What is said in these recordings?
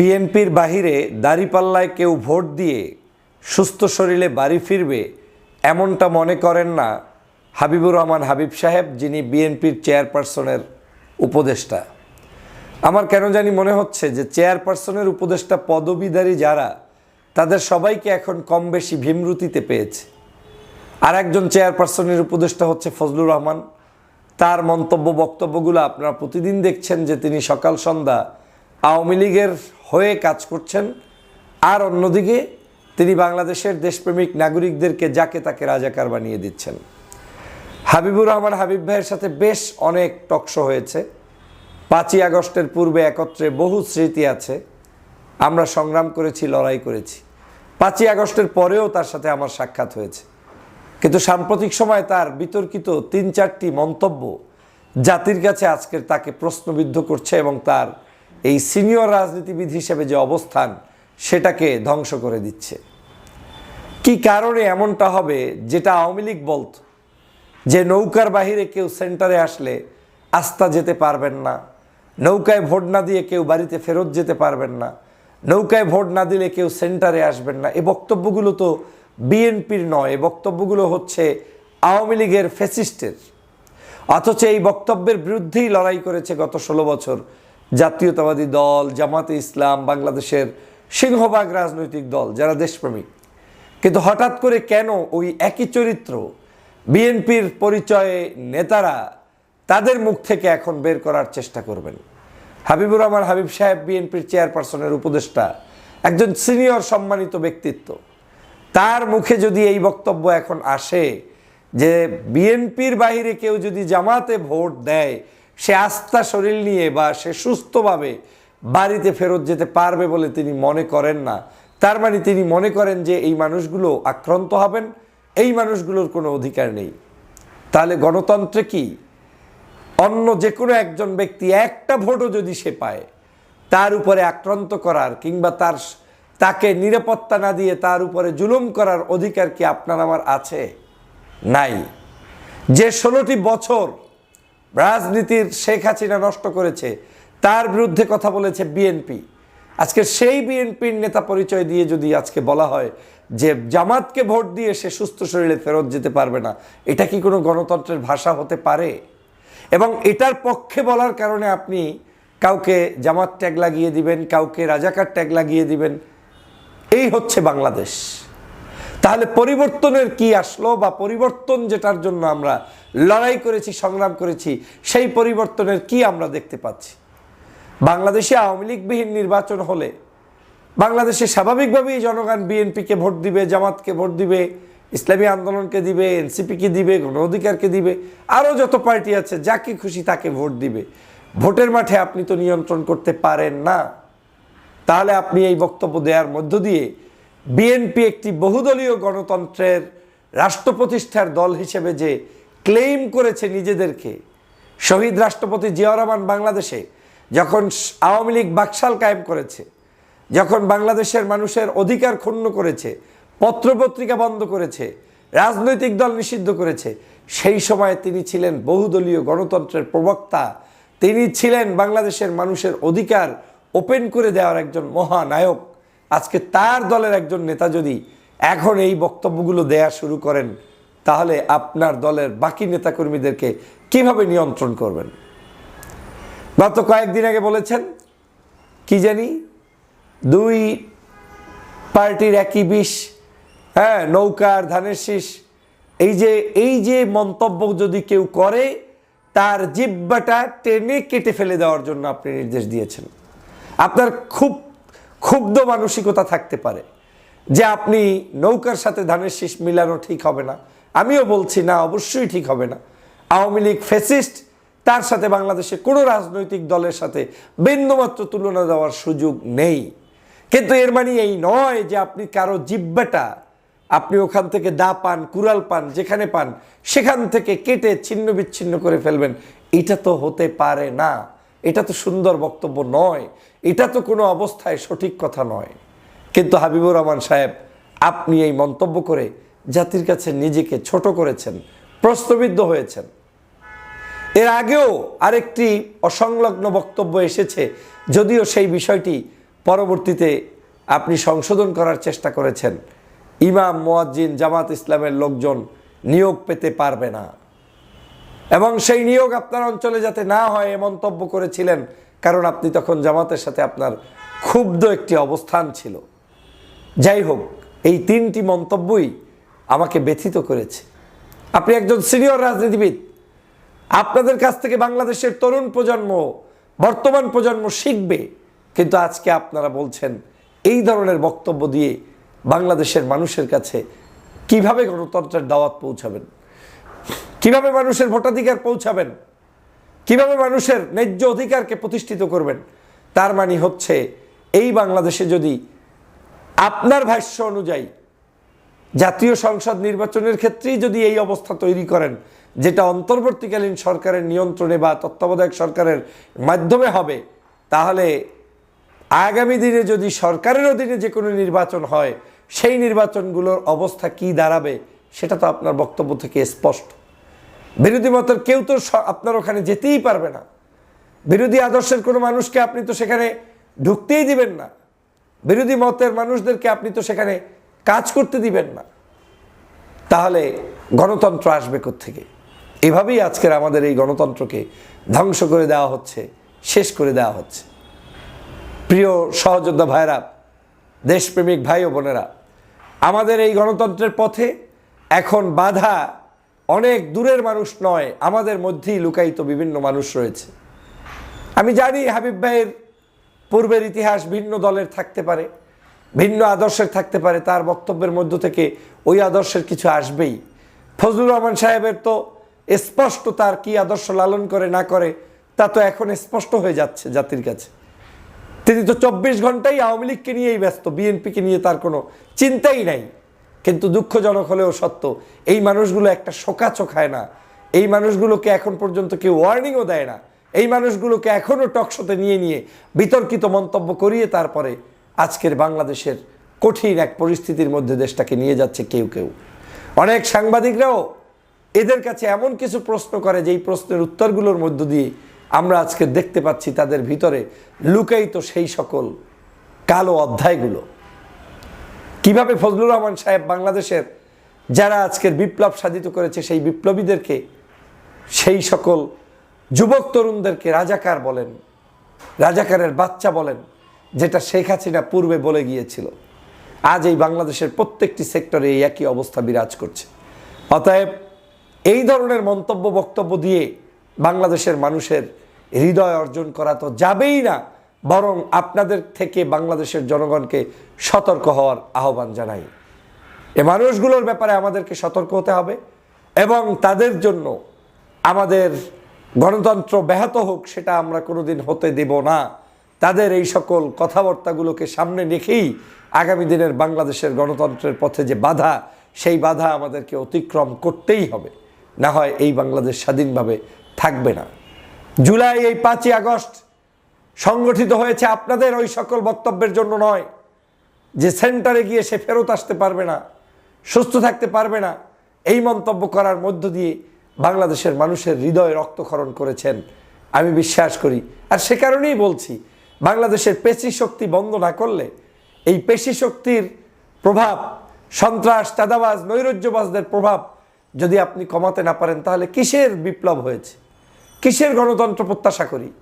বিএনপির বাহিরে দাঁড়িপাল্লায় কেউ ভোট দিয়ে সুস্থ শরীরে বাড়ি ফিরবে এমনটা মনে করেন না হাবিবুর রহমান হাবিব সাহেব, যিনি বিএনপির চেয়ারপারসনের উপদেষ্টা। আমার কেন জানি মনে হচ্ছে যে চেয়ারপারসনের উপদেষ্টা পদবীধারী যারা, তাদের সবাইকে এখন কম বেশি ভীমরুতিতে পেয়েছে। আর একজন চেয়ারপারসনের উপদেষ্টা হচ্ছে ফজলুর রহমান। তার মন্তব্য বক্তব্যগুলো আপনারা প্রতিদিন দেখছেন যে তিনি সকাল সন্ধ্যা আওয়ামী লীগের হয়ে কাজ করছেন। আর অন্যদিকে তিনি বাংলাদেশের দেশপ্রেমিক নাগরিকদেরকে যাকে তাকে রাজাকার বানিয়ে দিচ্ছেন। হাবিবুর রহমান হাবিব ভাইয়ের সাথে বেশ অনেক টকশো হয়েছে। পাঁচই আগস্টের পূর্বে একত্রে বহু স্মৃতি আছে। আমরা সংগ্রাম করেছি, লড়াই করেছি। পাঁচই আগস্টের পরেও তার সাথে আমার সাক্ষাৎ হয়েছে। কিন্তু সাম্প্রতিক সময় তার বিতর্কিত তিন চারটি মন্তব্য জাতির কাছে আজকের তাকে প্রশ্নবিদ্ধ করছে এবং তার এই সিনিয়র রাজনীতিবিদ হিসেবে যে অবস্থান, সেটাকে ধ্বংস করে দিচ্ছে। কি কারণে এমনটা হবে, যেটা আওয়ামী লীগ বলত, যে নৌকার বাহিরে কেউ সেন্টারে আসলে আস্থা যেতে পারবেন না, নৌকায় ভোট না দিয়ে কেউ বাড়িতে ফেরত যেতে পারবেন না, নৌকায় ভোট না দিলে কেউ সেন্টারে আসবেন না। এ বক্তব্যগুলো তো বিএনপির নয়, এ বক্তব্যগুলো হচ্ছে আওয়ামী লীগের ফেসিস্টের অথচ এই বক্তব্যের বিরুদ্ধেই লড়াই করেছে গত ষোলো বছর জাতীয়তাবাদী দল, জামাতে ইসলাম, বাংলাদেশের সিংহভাগ রাজনৈতিক দল, যারা দেশপ্রেমিক। কিন্তু হঠাৎ করে কেন ওই একই চরিত্র বিএনপির পরিচয়ে নেতারা তাদের মুখ থেকে এখন বের করার চেষ্টা করবেন? হাবিবুর রহমান, হাবিব সাহেব বিএনপির চেয়ারপারসনের উপদেষ্টা, একজন সিনিয়র সম্মানিত ব্যক্তিত্ব। তার মুখে যদি এই বক্তব্য এখন আসে যে বিএনপির বাহিরে কেউ যদি জামাতে ভোট দেয় সে আস্থা শরীর নিয়ে বা সে সুস্থভাবে বাড়িতে ফেরত যেতে পারবে বলে তিনি মনে করেন না। তার মানে তিনি মনে করেন যে এই মানুষগুলো আক্রান্ত হবেন, এই মানুষগুলোর কোনো অধিকার নেই। তাহলে গণতন্ত্রে কি? অন্য যে কোনো একজন ব্যক্তি একটা ভোটও যদি সে পায়, তার উপরে আক্রান্ত করার কিংবা তার তাকে নিরাপত্তা না দিয়ে তার উপরে জুলুম করার অধিকার কি আপনার আমার আছে? নাই। যে ষোলোটি বছর রাজনীতির শেখ হাসিনা নষ্ট করেছে, তার বিরুদ্ধে কথা বলেছে বিএনপি আজকে সেই বিএনপির নেতা পরিচয় দিয়ে যদি আজকে বলা হয় যে জামাতকে ভোট দিয়ে সে সুস্থ শরীরে ফেরত যেতে পারবে না, এটা কি কোনো গণতন্ত্রের ভাষা হতে পারে? এবং এটার পক্ষে বলার কারণে আপনি কাউকে জামাত ট্যাগ লাগিয়ে দিবেন, কাউকে রাজাকার ট্যাগ লাগিয়ে দিবেন, এই হচ্ছে বাংলাদেশ। তাহলে পরিবর্তনের কি আসলো বা পরিবর্তন যেটার জন্য আমরা লড়াই করেছি, সংগ্রাম করেছি, সেই পরিবর্তনের কি আমরা দেখতে পাচ্ছি? বাংলাদেশে আওয়ামী লীগবিহীন নির্বাচন হলে বাংলাদেশে স্বাভাবিকভাবেই জনগণ বিএনপিকে ভোট দিবে, জামাতকে ভোট দিবে, ইসলামী আন্দোলনকে দিবে, এনসিপিকে দিবে, গণ অধিকারকে দিবে, আরও যত পার্টি আছে, যাকে খুশি তাকে ভোট দিবে। ভোটের মাঠে আপনি তো নিয়ন্ত্রণ করতে পারেন না। তাহলে আপনি এই বক্তব্য দেওয়ার মধ্য দিয়ে বিএনপি একটি বহুদলীয় গণতন্ত্রের রাষ্ট্র প্রতিষ্ঠার দল হিসেবে যে ক্লেইম করেছে নিজেদেরকে। শহীদ রাষ্ট্রপতি জিয়া রহমান বাংলাদেশে যখন আওয়ামী লীগ বাকশাল কায়েম করেছে, যখন বাংলাদেশের মানুষের অধিকার ক্ষুণ্ণ করেছে, পত্রপত্রিকা বন্ধ করেছে, রাজনৈতিক দল নিষিদ্ধ করেছে, সেই সময় তিনি ছিলেন বহুদলীয় গণতন্ত্রের প্রবক্তা। তিনি ছিলেন বাংলাদেশের মানুষের অধিকার ওপেন করে দেওয়ার একজন মহানায়ক। আজকে তার দলের একজন নেতা যদি এখন এই বক্তব্যগুলো দেয়া শুরু করেন তাহলে আপনার দলের বাকি নেতাকর্মীদেরকে কীভাবে নিয়ন্ত্রণ করবেন? গত কয়েকদিন আগে বলেছেন, কি জানি, দুই পার্টির একই বিষ হ্যাঁ নৌকার ধানের শীষ, এই যে এই যে মন্তব্য যদি কেউ করে, তার জিব্বাটা টেনে কেটে ফেলে দেওয়ার জন্য আপনি নির্দেশ দিয়েছেন। আপনার খুব, ক্ষুব্ধ মানসিকতা থাকতে পারে যে আপনি নৌকার সাথে ধানের শীষ মিলানো ঠিক হবে না। আমিও বলছি, না, অবশ্যই ঠিক হবে না। আওয়ামী লীগ ফেসিস্ট তার সাথে বাংলাদেশে কোনো রাজনৈতিক দলের সাথে বিন্দুমাত্র তুলনা দেওয়ার সুযোগ নেই। কিন্তু এর মানে এই নয় যে আপনি কারও জিব্বাটা, আপনি ওখান থেকে দা পান, কুড়াল পান, যেখানে পান, সেখান থেকে কেটে ছিন্ন বিচ্ছিন্ন করে ফেলবেন। এটা তো হতে পারে না। এটা তো সুন্দর বক্তব্য নয়। এটা তো কোনো অবস্থায় সঠিক কথা নয়। কিন্তু হাবিবুর রহমান সাহেব, আপনি এই মন্তব্য করে জাতির কাছে নিজেকে ছোট করেছেন প্রশ্নবিদ্ধ হয়েছেন। এর আগেও আরেকটি অসংলগ্ন বক্তব্য এসেছে, যদিও সেই বিষয়টি পরবর্তীতে আপনি সংশোধন করার চেষ্টা করেছেন। ইমাম, মোয়াজ্জিন, জামাত ইসলামের লোকজন নিয়োগ পেতে পারবে না। এবং সেই নিয়োগ আপনার অঞ্চলে যাতে না হয়, এ মন্তব্য করেছিলেন, কারণ আপনি তখন জামাতের সাথে আপনার ক্ষুব্ধ একটি অবস্থান ছিল। যাই হোক, এই তিনটি মন্তব্যই আমাকে ব্যথিত করেছে। আপনি একজন সিনিয়র রাজনীতিবিদ। আপনাদের কাছ থেকে বাংলাদেশের তরুণ প্রজন্ম, বর্তমান প্রজন্ম শিখবে। কিন্তু আজকে আপনারা বলছেন, এই ধরনের বক্তব্য দিয়ে বাংলাদেশের মানুষের কাছে কীভাবে গণতন্ত্রের দাওয়াত পৌঁছাবেন? কীভাবে মানুষের ভোটাধিকার পৌঁছাবেন? কীভাবে মানুষের ন্যায্য অধিকারকে প্রতিষ্ঠিত করবেন? তার মানে হচ্ছে, এই বাংলাদেশে যদি আপনার ভাষ্য অনুযায়ী জাতীয় সংসদ নির্বাচনের ক্ষেত্রেই যদি এই অবস্থা তৈরি করেন, যেটা অন্তর্বর্তীকালীন সরকারের নিয়ন্ত্রণে বা তত্ত্বাবধায়ক সরকারের মাধ্যমে হবে, তাহলে আগামী দিনে যদি সরকারের অধীনে যে কোনো নির্বাচন হয়, সেই নির্বাচনগুলোর অবস্থা কি দাঁড়াবে, সেটা তো আপনার বক্তব্য থেকে স্পষ্ট। বিরোধী মতের কেউ তো আপনার ওখানে যেতেই পারবে না। বিরোধী আদর্শের কোনো মানুষকে আপনি তো সেখানে ঢুকতেই দিবেন না। বিরোধী মতের মানুষদেরকে আপনি তো সেখানে কাজ করতে দিবেন না। তাহলে গণতন্ত্র আসবে থেকে এভাবেই আজকের আমাদের এই গণতন্ত্রকে ধ্বংস করে দেওয়া হচ্ছে, শেষ করে দেওয়া হচ্ছে। প্রিয় সহযোদ্ধা ভাইরা দেশপ্রেমিক ভাই ও বোনেরা, আমাদের এই গণতন্ত্রের পথে এখন বাধা অনেক দূরের মানুষ নয়, আমাদের মধ্যেই লুকায়িত বিভিন্ন মানুষ রয়েছে। আমি জানি হাবিব ভাইয়ের পূর্বের ইতিহাস ভিন্ন দলের থাকতে পারে ভিন্ন আদর্শের থাকতে পারে, তার বক্তব্যের মধ্য থেকে ওই আদর্শের কিছু আসবেই। ফজলুর রহমান সাহেবের তো স্পষ্ট তার কি আদর্শ লালন করে, না করে, তা তো এখন স্পষ্ট হয়ে যাচ্ছে জাতির কাছে। তিনি তো চব্বিশ ঘন্টাই আওয়ামী লীগকে নিয়েই ব্যস্ত, বিএনপিকে নিয়ে তার কোনো চিন্তাই নাই। কিন্তু দুঃখজনক হলেও সত্য, এই মানুষগুলো একটা শোকা চোখায় না। এই মানুষগুলোকে এখন পর্যন্ত কেউ ওয়ার্নিংও দেয় না। এই মানুষগুলোকে এখনও টকশোতে নিয়ে নিয়ে বিতর্কিত মন্তব্য করিয়ে তারপরে আজকের বাংলাদেশের কঠিন এক পরিস্থিতির মধ্যে দেশটাকে নিয়ে যাচ্ছে কেউ কেউ। অনেক সাংবাদিকরাও এদের কাছে এমন কিছু প্রশ্ন করে, যেই প্রশ্নের উত্তরগুলোর মধ্য দিয়ে আমরা আজকে দেখতে পাচ্ছি তাদের ভিতরে লুকায়িত সেই সকল কালো অধ্যায়গুলো। কীভাবে ফজলুর রহমান সাহেব বাংলাদেশের যারা আজকের বিপ্লব সাধিত করেছে, সেই বিপ্লবীদেরকে, সেই সকল যুবক তরুণদেরকে রাজাকার বলেন, রাজাকারের বাচ্চা বলেন যেটা শেখ হাসিনা পূর্বে বলে গিয়েছিল, আজ এই বাংলাদেশের প্রত্যেকটি সেক্টরে এই একই অবস্থা বিরাজ করছে। অতএব এই ধরনের মন্তব্য, বক্তব্য দিয়ে বাংলাদেশের মানুষের হৃদয় অর্জন করা তো যাবেই না, বরং আপনাদের থেকে বাংলাদেশের জনগণকে সতর্ক হওয়ার আহ্বান জানাই। এ মানুষগুলোর ব্যাপারে আমাদেরকে সতর্ক হতে হবে এবং তাদের জন্য আমাদের গণতন্ত্র ব্যাহত হোক, সেটা আমরা কোনোদিন হতে দেব না। তাদের এই সকল কথাবার্তাগুলোকে সামনে রেখেই আগামী দিনের বাংলাদেশের গণতন্ত্রের পথে যে বাধা, সেই বাধা আমাদেরকে অতিক্রম করতেই হবে। না হয় এই বাংলাদেশ স্বাধীনভাবে থাকবে না। জুলাই, এই পাঁচই আগস্ট সংগঠিত হয়েছে আপনাদের ওই সকল বক্তব্যের জন্য নয়, যে সেন্টারে গিয়ে সে ফেরত আসতে পারবে না, সুস্থ থাকতে পারবে না। এই মন্তব্য করার মধ্য দিয়ে বাংলাদেশের মানুষের হৃদয় রক্তক্ষরণ করেছেন। আমি বিশ্বাস করি, আর সে কারণেই বলছি বাংলাদেশের পেশি শক্তি বন্ধ না করলে এই পেশি শক্তির প্রভাব, সন্ত্রাস, চাঁদাবাজ, নৈরাজ্যবাজদের প্রভাব যদি আপনি কমাতে না পারেন, তাহলে কিসের বিপ্লব হয়েছে? কিসের গণতন্ত্র প্রত্যাশা করি?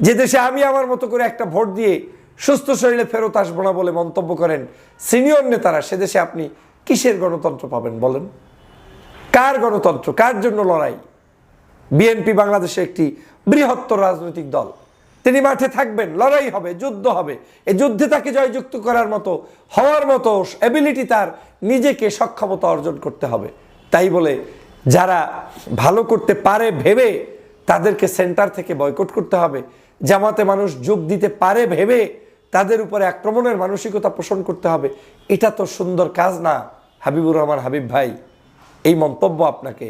যে দেশে আমি আমার মতো করে একটা ভোট দিয়ে সুস্থ শরীরে ফেরত আসব না বলে মন্তব্য করেন সিনিয়র নেতারা, সে দেশে আপনি কিসের গণতন্ত্র পাবেন বলেন? কার গণতন্ত্র? কার জন্য লড়াই? বিএনপি বাংলাদেশে একটি বৃহত্তর রাজনৈতিক দল। তিনি মাঠে থাকবেন, লড়াই হবে, যুদ্ধ হবে। এই যুদ্ধে তাকে জয়যুক্ত করার মতো, হওয়ার মতো অ্যাবিলিটি তার নিজেকে সক্ষমতা অর্জন করতে হবে। তাই বলে যারা ভালো করতে পারে ভেবে তাদেরকে সেন্টার থেকে বয়কট করতে হবে। জামাতে মানুষ যোগ দিতে পারে ভেবে তাদের উপরে আক্রমণের মানসিকতা পোষণ করতে হবে। এটা তো সুন্দর কাজ না, হাবিবুর রহমান হাবিব ভাই। এই মন্তব্য আপনাকে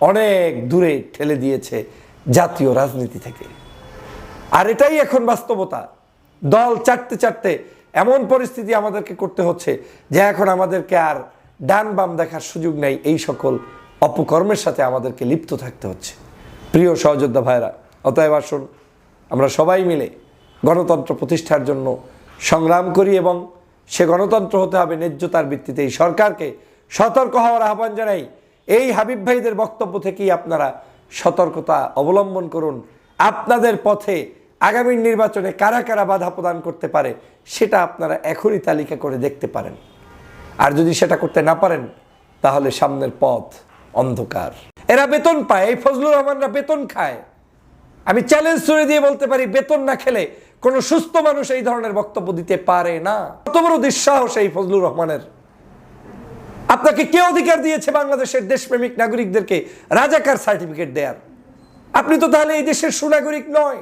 অনেক দূরে ঠেলে দিয়েছে জাতীয় রাজনীতি থেকে। আর এটাই এখন বাস্তবতা। দল চারতে চারতে এমন পরিস্থিতি আমাদেরকে করতে হচ্ছে যে এখন আমাদেরকে আর ডান বাম দেখার সুযোগ নেই। এই সকল অপকর্মের সাথে আমাদেরকে লিপ্ত থাকতে হচ্ছে। প্রিয় সহযোদ্ধা ভাইরা, অতএব আসুন আমরা সবাই মিলে গণতন্ত্র প্রতিষ্ঠার জন্য সংগ্রাম করি এবং সে গণতন্ত্র হতে হবে ন্যায্যতার ভিত্তিতে। এই সরকারকে সতর্ক হওয়ার আহ্বান জানাই। এই হাবিব ভাইদের বক্তব্য থেকেই আপনারা সতর্কতা অবলম্বন করুন। আপনাদের পথে আগামী নির্বাচনে কারা কারা বাধা প্রদান করতে পারে, সেটা আপনারা এখনই তালিকা করে দেখতে পারেন। আর যদি সেটা করতে না পারেন, তাহলে সামনের পথ অন্ধকার। এরা বেতন পায়, এই ফজলুর রহমানরা বেতন খায়। আমি চ্যালেঞ্জ করে দিয়ে বলতে পারি, বেতন না খেলে কোনো সুস্থ মানুষ এই ধরনের বক্তব্য দিতে পারে না। কত বড় দুঃসাহস এই ফজলুর রহমানের। আপনাকে কে অধিকার দিয়েছে বাংলাদেশের দেশপ্রেমিক নাগরিকদেরকে রাজাকার সার্টিফিকেট দেয়ার? আপনি তো তাহলে এই দেশের সুনাগরিক নয়।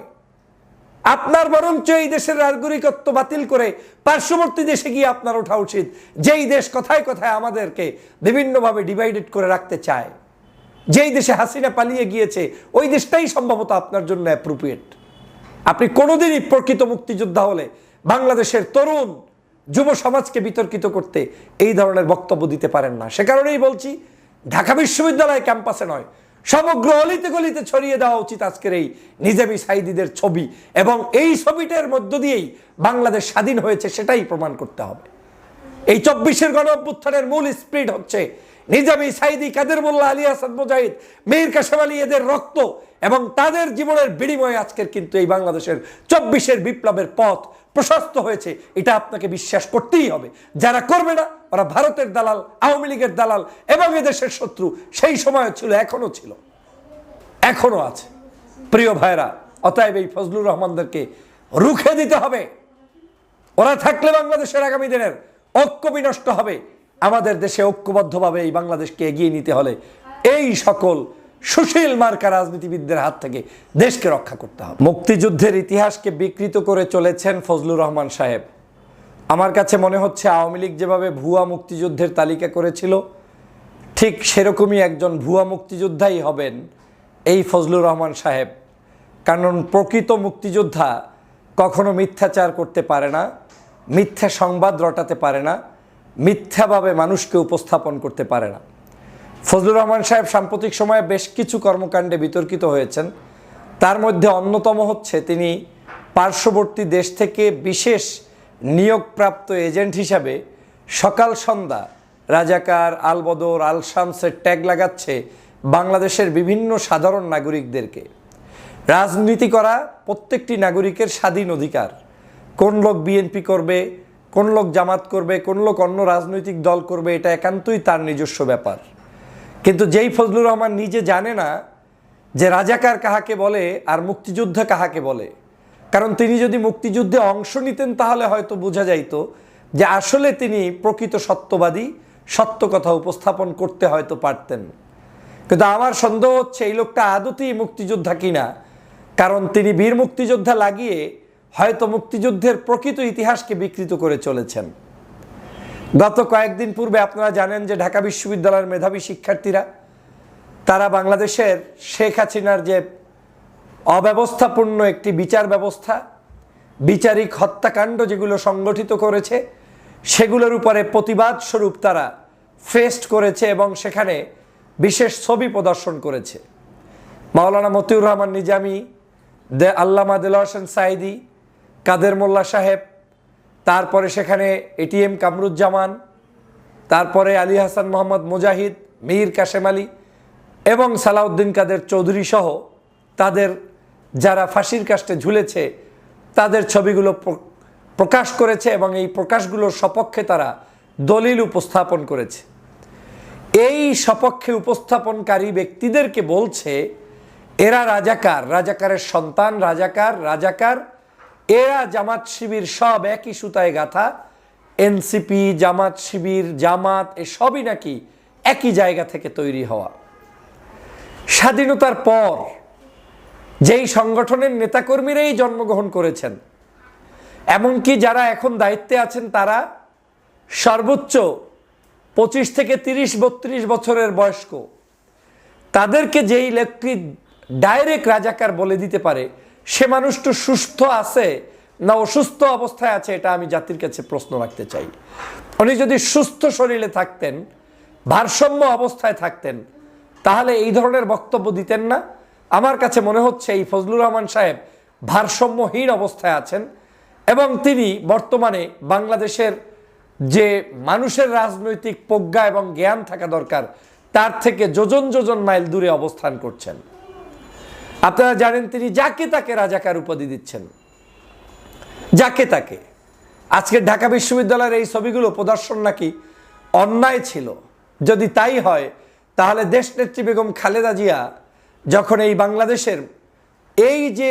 আপনার বরঞ্চ এই দেশের নাগরিকত্ব বাতিল করে পার্শ্ববর্তী দেশে গিয়ে আপনার ওঠা উচিত। যেই দেশ কথায় কথায় আমাদেরকে বিভিন্নভাবে ডিভাইডেড করে রাখতে চায়, যেই দেশে হাসিনা পালিয়ে গিয়েছে, ওই দেশটাই সম্ভবত আপনার জন্য অ্যাপ্রোপ্রিয়েট আপনি কোনোদিনই প্রকৃত মুক্তিযোদ্ধা হলে বাংলাদেশের তরুণ যুব সমাজকে বিতর্কিত করতে এই ধরনের বক্তব্য দিতে পারেন না। সে কারণেই বলছি, ঢাকা বিশ্ববিদ্যালয় ক্যাম্পাসে নয় সমগ্র অলিতে গলিতে ছড়িয়ে দেওয়া উচিত আজকের এই নিজামী সাইদিদের ছবি। এবং এই ছবিটার মধ্য দিয়েই বাংলাদেশ স্বাধীন হয়েছে সেটাই প্রমাণ করতে হবে। এই চব্বিশের গণ অভ্যুত্থানের মূল স্পিরিট হচ্ছে নিজামী সাইদি কাদের মোল্লা, আলী হাসান মুজাহিদ, মীর কাসেম আলী এদের রক্ত এবং তাদের জীবনের বিনিময়ে আজকের কিন্তু এই বাংলাদেশের চব্বিশের বিপ্লবের পথ প্রশস্ত হয়েছে, এটা আপনাকে বিশ্বাস করতেই হবে। যারা করবে না, ওরা ভারতের দালাল, আওয়ামী লীগের দালাল এবং এদেশের শত্রু, সেই সময় ছিল এখনও ছিল। এখনও আছে। প্রিয় ভাইরা অতএব এই ফজলুর রহমানদেরকে রুখে দিতে হবে। ওরা থাকলে বাংলাদেশের আগামী দিনের ঐক্য বিনষ্ট হবে। আমাদের দেশে ঐক্যবদ্ধভাবে এই বাংলাদেশকে এগিয়ে নিতে হলে এই সকল সুশীল মার্কা রাজনীতিবিদদের হাত থেকে দেশকে রক্ষা করতে হবে। মুক্তিযুদ্ধের ইতিহাসকে বিকৃত করে চলেছেন ফজলুর রহমান সাহেব। আমার কাছে মনে হচ্ছে আওয়ামী লীগ যেভাবে ভুয়া মুক্তিযুদ্ধের তালিকা করেছিল, ঠিক সেরকমই একজন ভুয়া মুক্তিযোদ্ধাই হবেন এই ফজলুর রহমান সাহেব। কারণ প্রকৃত মুক্তিযোদ্ধা কখনো মিথ্যাচার করতে পারে না, মিথ্যা সংবাদ রটাতে পারে না, মিথ্যাভাবে মানুষকে উপস্থাপন করতে পারে না। ফজলুর রহমান সাহেব সাম্প্রতিক সময়ে বেশ কিছু কর্মকাণ্ডে বিতর্কিত হয়েছেন। তার মধ্যে অন্যতম হচ্ছে তিনি পার্শ্ববর্তী দেশ থেকে বিশেষ নিয়োগপ্রাপ্ত এজেন্ট হিসাবে সকাল সন্ধ্যা রাজাকার আলবদর আল শামসের ট্যাগ লাগাচ্ছে বাংলাদেশের বিভিন্ন সাধারণ নাগরিকদেরকে। রাজনীতি করা প্রত্যেকটি নাগরিকের স্বাধীন অধিকার। কোন লোক বিএনপি করবে, কোন লোক জামাত করবে, কোন লোক অন্য রাজনৈতিক দল করবে, এটা একান্তই তার নিজস্ব ব্যাপার। কিন্তু যেই ফজলুর রহমান নিজে জানে না যে রাজাকার কাহাকে বলে আর মুক্তিযুদ্ধ কাহাকে বলে, কারণ তিনি যদি মুক্তিযুদ্ধে অংশ নিতেন তাহলে হয়তো বোঝা যাইত যে আসলে তিনি প্রকৃত সত্যবাদী, সত্য কথা উপস্থাপন করতে হয়তো পারতেন। কিন্তু আমার সন্দেহ হচ্ছে এই লোকটা আদতেই মুক্তিযোদ্ধা কিনা, কারণ তিনি বীর মুক্তিযোদ্ধা লাগিয়ে হয়তো মুক্তিযুদ্ধের প্রকৃত ইতিহাসকে বিকৃত করে চলেছেন। গত কয়েকদিন পূর্বে আপনারা জানেন যে ঢাকা বিশ্ববিদ্যালয়ের মেধাবী শিক্ষার্থীরা, তারা বাংলাদেশের শেখ হাসিনার যে অব্যবস্থাপূর্ণ একটি বিচার ব্যবস্থা, বিচারিক হত্যাকাণ্ড যেগুলো সংগঠিত করেছে, সেগুলোর উপরে প্রতিবাদ স্বরূপ তারা ফেস্ট করেছে এবং সেখানে বিশেষ ছবি প্রদর্শন করেছে। মাওলানা মতিউর রহমান নিজামি, দে আল্লামা দেল হোসেন সাইদি কাদের মোল্লা সাহেব তারপরে সেখানে এটিএম কামরুজ্জামান, তারপরে আলী হাসান মোহাম্মদ মুজাহিদ, মীর কাশেম আলী এবং সালাউদ্দিন কাদের চৌধুরী সহ তাদের যারা ফাঁসির কাস্টে ঝুলেছে, তাদের ছবিগুলো প্রকাশ করেছে এবং এই প্রকাশগুলোর সপক্ষে তারা দলিল উপস্থাপন করেছে। এই সপক্ষে উপস্থাপনকারী ব্যক্তিদেরকে বলছে, এরা রাজাকার, রাজাকারের সন্তান, রাজাকার রাজাকার এরা জামাত শিবির সব একই সুতায় গাথা। এনসিপি, জামাত শিবির, জামাত, এসবই নাকি একই জায়গা থেকে তৈরি হওয়া। স্বাধীনতার পর যেই সংগঠনের নেতাকর্মীরাই জন্মগ্রহণ করেছেন, এমনকি যারা এখন দায়িত্বে আছেন তারা সর্বোচ্চ পঁচিশ থেকে তিরিশ, বত্রিশ বছরের বয়স্ক। তাদেরকে যেই ব্যক্তি ডাইরেক্ট রাজাকার বলে দিতে পারে সে মানুষটা সুস্থ আছে না অসুস্থ অবস্থায় আছে, এটা আমি জাতির কাছে প্রশ্ন রাখতে চাই। উনি যদি সুস্থ শরীরে থাকতেন, ভারসাম্য অবস্থায় থাকতেন, তাহলে এই ধরনের বক্তব্য দিতেন না। আমার কাছে মনে হচ্ছে এই ফজলুর রহমান সাহেব ভারসাম্যহীন অবস্থায় আছেন এবং তিনি বর্তমানে বাংলাদেশের যে মানুষের রাজনৈতিক প্রজ্ঞা এবং জ্ঞান থাকা দরকার, তার থেকে যোজন যোজন মাইল দূরে অবস্থান করছেন। আপনারা জানেন তিনি যাকে তাকে রাজাকার উপাধি দিচ্ছেন। যাকে তাকে। আজকে ঢাকা বিশ্ববিদ্যালয়ের এই ছবিগুলো প্রদর্শন নাকি অন্যায় ছিল। যদি তাই হয়, তাহলে দেশ নেত্রী বেগম খালেদা জিয়া যখন এই বাংলাদেশের এই যে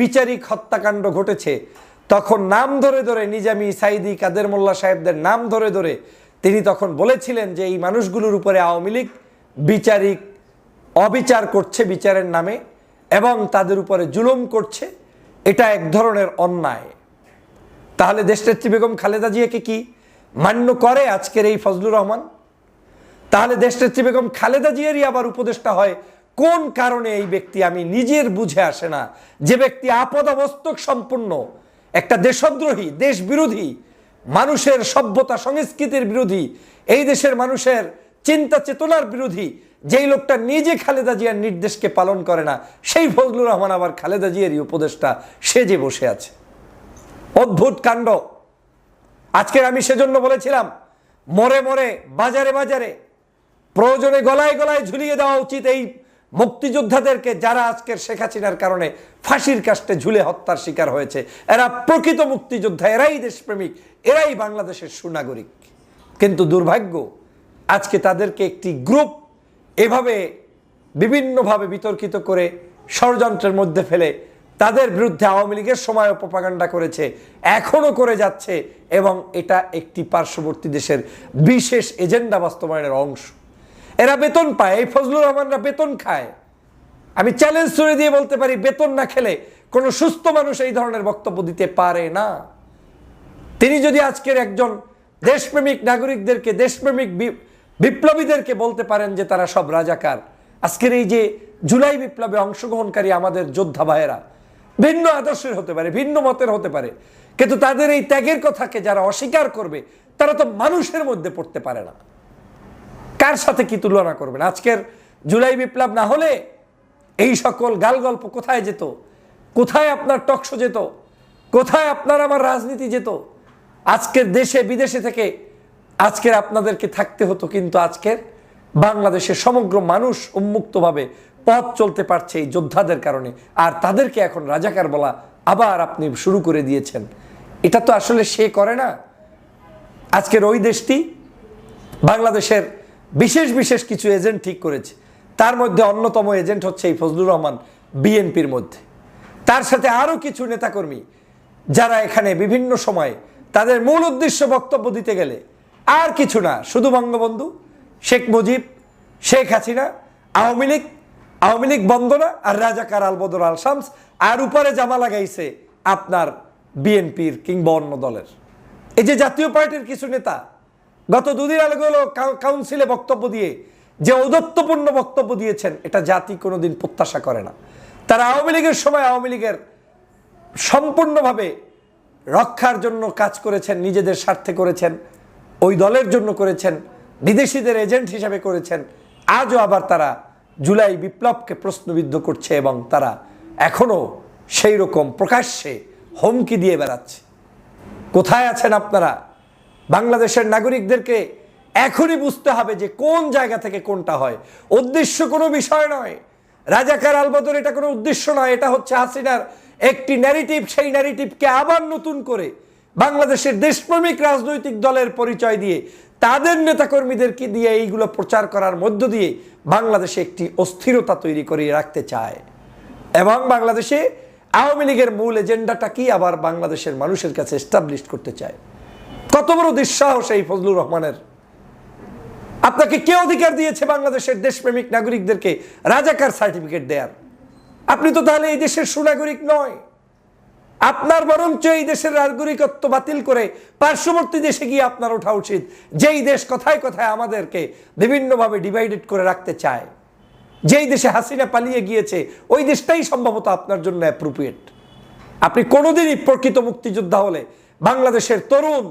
বিচারিক হত্যাকাণ্ড ঘটেছে, তখন নাম ধরে ধরে নিজামি সাইদি কাদের মোল্লা সাহেবদের নাম ধরে ধরে তিনি তখন বলেছিলেন যে এই মানুষগুলোর উপরে আওয়ামী লীগ বিচারিক অবিচার করছে বিচারের নামে। এবং তাদের উপরে জুলুম করছে, এটা এক ধরনের অন্যায়। তাহলে দেশনেত্রী বেগম খালেদা জিয়াকে কি মান্য করে আজকের এই ফজলুর রহমান? তাহলে দেশনেত্রী বেগম খালেদা জিয়ারই আবার উপদেষ্টা হয়, কোন কারণে এই ব্যক্তি আমি নিজের বুঝে আসে না? যে ব্যক্তি আপদ অবস্তক সম্পূর্ণ, একটা দেশদ্রোহী দেশ বিরোধী মানুষের সভ্যতা সংস্কৃতির বিরোধী, এই দেশের মানুষের চিন্তা চেতনার বিরোধী যেই লোকটা নিজে খালেদা জিয়ার নির্দেশকে পালন করে না, সেই ফজলুর রহমান আবার খালেদা জিয়ারই উপদেষ্টা সেজে বসে আছে। অদ্ভুত কাণ্ড। আজকের আমি সেজন্য বলেছিলাম, মরে মরে, বাজারে বাজারে, প্রয়োজনে গলায় গলায় ঝুলিয়ে দেওয়া উচিত এই মুক্তিযোদ্ধাদেরকে যারা আজকের শেখ হাসিনার কারণে ফাঁসির কাষ্টে ঝুলে হত্যার শিকার হয়েছে। এরা প্রকৃত মুক্তিযোদ্ধা, এরাই দেশপ্রেমিক, এরাই বাংলাদেশের সুনাগরিক। কিন্তু দুর্ভাগ্য, আজকে তাদেরকে একটি গ্রুপ এভাবে বিভিন্নভাবে বিতর্কিত করে ষড়যন্ত্রের মধ্যে ফেলে তাদের বিরুদ্ধে আওয়ামী লীগের সময় প্রপাগান্ডা করেছে, এখনও করে যাচ্ছে এবং এটা একটি পার্শ্ববর্তী দেশের বিশেষ এজেন্ডা বাস্তবায়নের অংশ। এরা বেতন পায়, এই ফজলুর রহমানরা বেতন খায়। আমি চ্যালেঞ্জ করে দিয়ে বলতে পারি, বেতন না খেলে কোনো সুস্থ মানুষ এই ধরনের বক্তব্য দিতে পারে না। তিনি যদি আজকের একজন দেশপ্রেমিক নাগরিকদেরকে, দেশপ্রেমিক বিপ্লবীদেরকে বলতে পারেন যে তারা সব রাজাকার। আজকের এই যে জুলাই বিপ্লবে অংশগ্রহণকারী আমাদের যোদ্ধা ভাইয়েরা, ভিন্ন আদর্শের হতে পারে, ভিন্ন মতের হতে পারে, কিন্তু তাদের এই ত্যাগের কথাকে যারা অস্বীকার করবে, তারা তো মানুষের মধ্যে পড়তে পারে না। কার সাথে কি তুলনা করবেন? আজকের জুলাই বিপ্লব না হলে এই সকল গাল গল্প কোথায় যেত? কোথায় আপনার টকশো যেত? কোথায় আপনার আমার রাজনীতি যেত? আজকের দেশে, বিদেশে থেকে আজকের আপনাদেরকে থাকতে হতো কিন্তু আজকের বাংলাদেশের সমগ্র মানুষ উন্মুক্তভাবে পথ চলতে পারছে এই যোদ্ধাদের কারণে। আর তাদেরকে এখন রাজাকার বলা আবার আপনি শুরু করে দিয়েছেন। এটা তো আসলে সে করে না। আজকের ওই দেশটি বাংলাদেশের বিশেষ বিশেষ কিছু এজেন্ট ঠিক করেছে। তার মধ্যে অন্যতম এজেন্ট হচ্ছে এই ফজলুর রহমান বিএনপির মধ্যে। তার সাথে আরও কিছু নেতাকর্মী যারা এখানে বিভিন্ন সময়ে তাদের মূল উদ্দেশ্য বক্তব্য দিতে গেলে আর কিছু না। শুধু বঙ্গবন্ধু, শেখ মুজিব, শেখ হাসিনা, আওয়ামী লীগ আওয়ামী লীগ বন্দনা আর রাজাকার আলবদর আল শামস, আর উপরে জামা লাগাইছে আপনার বিএনপির কিংবা অন্য দলের। এই যে জাতীয় পার্টির কিছু নেতা, গত দুদিন আগে হলো কাউন্সিলে বক্তব্য দিয়ে যে ঔদত্তপূর্ণ বক্তব্য দিয়েছেন, এটা জাতি কোনোদিন প্রত্যাশা করে না। তারা আওয়ামী লীগের সময় আওয়ামী লীগের সম্পূর্ণভাবে রক্ষার জন্য কাজ করেছেন, নিজেদের স্বার্থে করেছেন। ওই দলের জন্য করেছেন, বিদেশিদের এজেন্ট হিসাবে করেছেন। আজও আবার তারা জুলাই বিপ্লবকে প্রশ্নবিদ্ধ করছে এবং তারা এখনও সেই রকম প্রকাশ্যে হুমকি দিয়ে বেড়াচ্ছে। কোথায় আছেন আপনারা? বাংলাদেশের নাগরিকদেরকে এখনই বুঝতে হবে যে কোন জায়গা থেকে কোনটা হয়। উদ্দেশ্য কোনো বিষয় নয়। রাজাকার আলবদর এটা কোনো উদ্দেশ্য নয়, এটা হচ্ছে হাসিনার একটি ন্যারেটিভ সেই ন্যারেটিভকে আবার নতুন করে বাংলাদেশের দেশপ্রেমিক রাজনৈতিক দলের পরিচয় দিয়ে, তাদের নেতাকর্মীদেরকে দিয়ে এইগুলো প্রচার করার মধ্য দিয়ে বাংলাদেশে একটি অস্থিরতা তৈরি করে রাখতে চায়। এবং বাংলাদেশে আওয়ামী লীগের মূল এজেন্ডাটা কি আবার বাংলাদেশের মানুষের কাছে এস্টাবলিশ করতে চায়? কত বড় দুঃসাহস এই ফজলুর রহমানের। আপনাকে কে অধিকার দিয়েছে বাংলাদেশের দেশপ্রেমিক নাগরিকদেরকে রাজাকার সার্টিফিকেট দেয়ার? আপনি তো তাহলে এই দেশের সুনাগরিক নয়। আপনার বরঞ্চ এই দেশের নাগরিকত্ব বাতিল করে পার্শ্ববর্তী দেশে গিয়ে আপনার ওঠা উচিত। যেই দেশ কথায় কথায় আমাদেরকে বিভিন্নভাবে ডিভাইডেড করে রাখতে চায়, যেই দেশে হাসিনা পালিয়ে গিয়েছে, ওই দেশটাই সম্ভবত আপনার জন্য অ্যাপ্রোপ্রিয়েট আপনি কোনোদিনই প্রকৃত মুক্তিযোদ্ধা হলে বাংলাদেশের তরুণ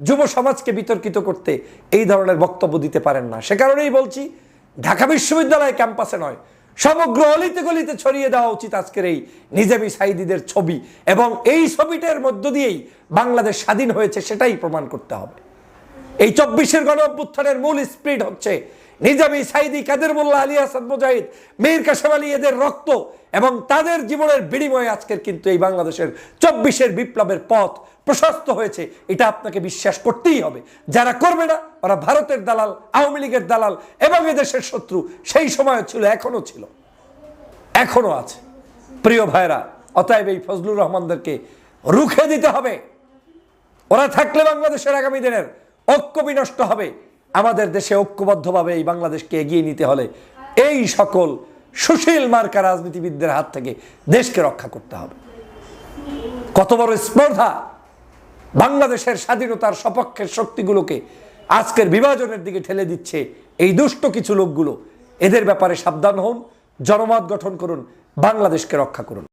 যুব সমাজকে বিতর্কিত করতে এই ধরনের বক্তব্য দিতে পারেন না। সে কারণেই বলছি, ঢাকা বিশ্ববিদ্যালয় ক্যাম্পাসে নয় সমগ্র অলিতে গলিতে ছড়িয়ে দেওয়া উচিত আজকের এই নিজামী সাইদিদের ছবি। এবং এই ছবিটার মধ্য দিয়েই বাংলাদেশ স্বাধীন হয়েছে সেটাই প্রমাণ করতে হবে। এই চব্বিশের গণ অভ্যুত্থানের মূল স্পিড হচ্ছে নিজামী সাইদি কাদের মোল্লা আলী আসাদ মুজাহিদ, মীর কাসেম আলী এদের রক্ত এবং তাদের জীবনের বিনিময়ে আজকের কিন্তু এই বাংলাদেশের চব্বিশের বিপ্লবের পথ প্রশস্ত হয়েছে, এটা আপনাকে বিশ্বাস করতেই হবে। যারা করবে না, ওরা ভারতের দালাল, আওয়ামী লীগের দালাল এবং এদেশের শত্রু, সেই সময় ছিল এখনও ছিল। এখনও আছে। প্রিয় ভাইরা অতএব এই ফজলুর রহমানদেরকে রুখে দিতে হবে। ওরা থাকলে বাংলাদেশের আগামী দিনের ঐক্য বিনষ্ট হবে। আমাদের দেশে ঐক্যবদ্ধভাবে এই বাংলাদেশকে এগিয়ে নিতে হলে এই সকল সুশীল মার্কা রাজনীতিবিদদের হাত থেকে দেশকে রক্ষা করতে হবে। কত বড় স্পর্ধা বাংলাদেশের স্বাধীনতার সপক্ষের শক্তিগুলোকে আজকের বিভাজনের দিকে ঠেলে দিচ্ছে এই দুষ্ট কিছু লোকগুলো। এদের ব্যাপারে সাবধান হন, জনমত গঠন করুন, বাংলাদেশকে রক্ষা করুন।